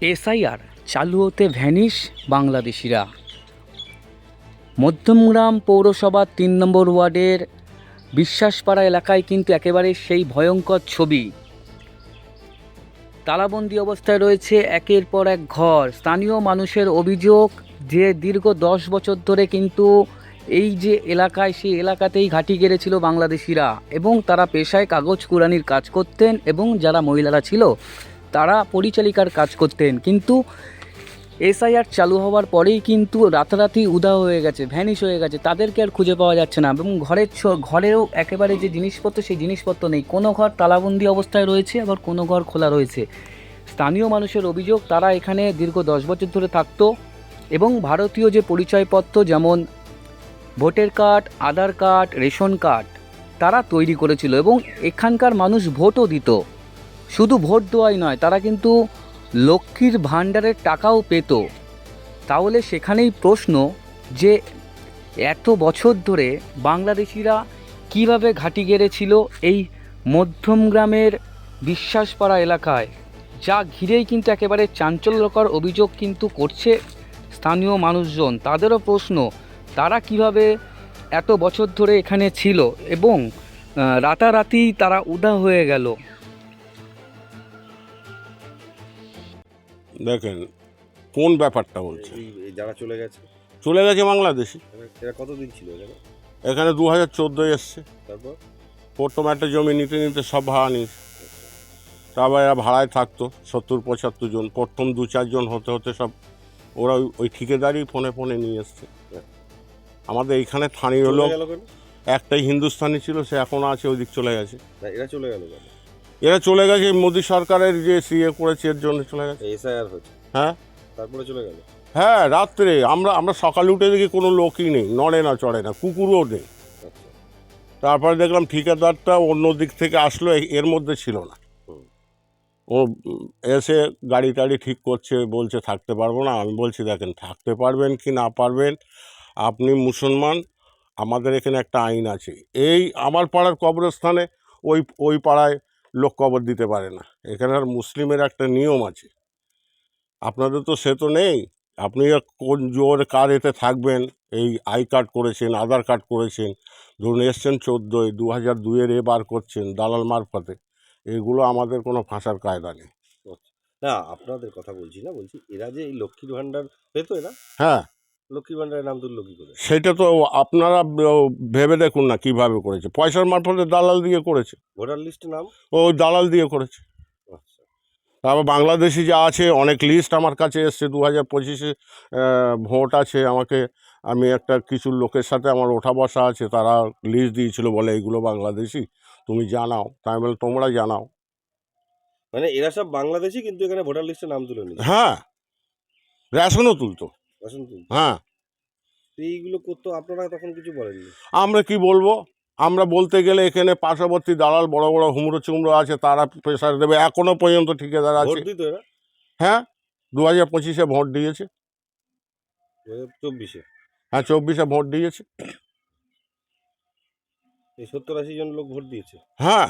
SIR চালু হতে vanish বাংলাদেশিরা। মধ্যমগ্রাম পৌরসভার তিন নম্বর ওয়ার্ডের বিশ্বাসপাড়া এলাকায় কিন্তু একেবারে সেই ভয়ঙ্কর ছবি। তালাবন্দি অবস্থায় রয়েছে একের পর এক ঘর। স্থানীয় মানুষের অভিযোগ যে দীর্ঘ দশ বছর ধরে কিন্তু এই যে এলাকায় সেই এলাকাতেই ঘাঁটি গেড়েছিল বাংলাদেশিরা এবং তারা পেশায় কাগজ কুড়ানির কাজ করতেন এবং যারা মহিলারা ছিল তারা পরিচালিকার কাজ করতেন। কিন্তু এসআইআর চালু হওয়ার পরেই কিন্তু রাতারাতি উদা হয়ে গেছে ভ্যানিশ হয়ে গেছে। তাদেরকে আর খুঁজে পাওয়া যাচ্ছে না। এবং ঘরের ঘরেও একেবারে যে জিনিসপত্র, সেই জিনিসপত্র নেই। কোনো ঘর তালাবন্দি অবস্থায় রয়েছে, আবার কোনো ঘর খোলা রয়েছে। স্থানীয় মানুষের অভিযোগ, তারা এখানে দীর্ঘ দশ বছর ধরে থাকতো এবং ভারতীয় যে পরিচয়পত্র, যেমন voter card, Aadhaar card, ration card, তারা তৈরি করেছিল এবং এখানকার মানুষ ভোটও দিত। শুধু ভোট দেওয়াই নয়, তারা কিন্তু লক্ষ্মীর ভাণ্ডারের টাকাও পেত। তাহলে সেখানেই প্রশ্ন যে এত বছর ধরে বাংলাদেশিরা কীভাবে ঘাঁটি গেড়েছিল এই মধ্যমগ্রামের বিশ্বাসপাড়া এলাকায়, যা ঘিরেই কিন্তু একেবারে চাঞ্চল্যকর অভিযোগ কিন্তু করছে স্থানীয় মানুষজন। তাদেরও প্রশ্ন, তারা কীভাবে এত বছর ধরে এখানে ছিল এবং রাতারাতি তারা উদা হয়ে গেল? দেখেন কোন ব্যাপারটা বলছে এই যারা চলে গেছে। চলে গেছে বাংলাদেশি। এরা- কতদিন ছিল এখানে? এখানে দু হাজার চোদ্দোয় এসছে। তারপর? প্রথম একটা জমি নিতে নিতে সব ভাড়া নিয়েছে তারপর এরা ভাড়ায় থাকতো সত্তর পঁচাত্তর জন। প্রথম দু চারজন হতে হতে সব ওরা ওই- ঠিকাদারই ফোনে ফোনে নিয়ে এসছে। আমাদের এইখানে স্থানীয় লোক একটাই হিন্দুস্তানি ছিল সে এখনও আছে ওই দিক চলে গেছে। এরা চলে গেল এরা চলে গেছে মোদী সরকারের যে সিএ করেছে এর জন্য চলে গেছে। এসআইআর হচ্ছে হ্যাঁ। তারপরে চলে গেল? হ্যাঁ রাত্রে আমরা আমরা সকালে উঠে দেখি কোনো লোকই নেই নড়ে না চড়ে না কুকুরও নেই। আচ্ছা। তারপরে দেখলাম ঠিকাদারটা অন্য দিক থেকে আসলো এর মধ্যে ছিল না। ও এসে গাড়ি টাড়ি ঠিক করছে বলছে থাকতে পারব না। আমি বলছি দেখেন থাকতে পারবেন কি না পারবেন? আপনি মুসলমান আমাদের এখানে একটা আইন আছে। এই আমার পাড়ার কবরস্থানে ওই ওই পাড়ায় লোক কবর দিতে পারে না। এখানে আর মুসলিমের একটা নিয়ম আছে। আপনাদের তো সে তো নেই। আপনি কোন জোর কার এতে থাকবেন? এই আই কার্ড করেছেন আধার কার্ড করেছেন ধরুন এসছেন চোদ্দোয় দু হাজার দুইয়ের এ বার করছেন দালাল মারফতে। এগুলো আমাদের কোনো ফাঁসার কায়দা নেই। না আপনাদের কথা বলছি না বলছি এরা যে এই লক্ষ্মীর ভান্ডার পেতো এরা? হ্যাঁ। লক্ষ্মীর ভান্ডারের নাম তুললো কি করে? সেটা তো আপনারা ভেবে দেখুন না কীভাবে করেছে। পয়সার মারফতে দালাল দিয়ে করেছে। ভোটার লিস্টে নাম? ও দালাল দিয়ে করেছে। আচ্ছা। তারপর বাংলাদেশি যা আছে অনেক লিস্ট আমার কাছে এসছে। দু হাজার পঁচিশে ভোট আছে আমাকে। আমি একটা কিছু লোকের সাথে আমার ওঠা বসা আছে তারা লিস্ট দিয়েছিল বলে এইগুলো বাংলাদেশি। তুমি জানাও। তাই বলে তোমরা জানাও। মানে এরা সব বাংলাদেশি কিন্তু এখানে ভোটার লিস্টে নাম তুলে হ্যাঁ। রেশনও তুলতে। হ্যাঁ। এইগুলো করতো আপনারা তখন কিছু বলেননি? আমরা কি বলব? আমরা বলতে গেলে এখানে পার্শ্ববর্তী দালাল বড় বড় হুমড়ো চুমড়ো আছে তারা প্রেশার দেবে। এখনও পর্যন্ত ঠিকাদার আছে। হ্যাঁ দু হাজার পঁচিশে ভোট দিয়েছে। চব্বিশে? হ্যাঁ চব্বিশে ভোট দিয়েছে। এই সত্তর আশি জন লোক ভোট দিয়েছে? হ্যাঁ।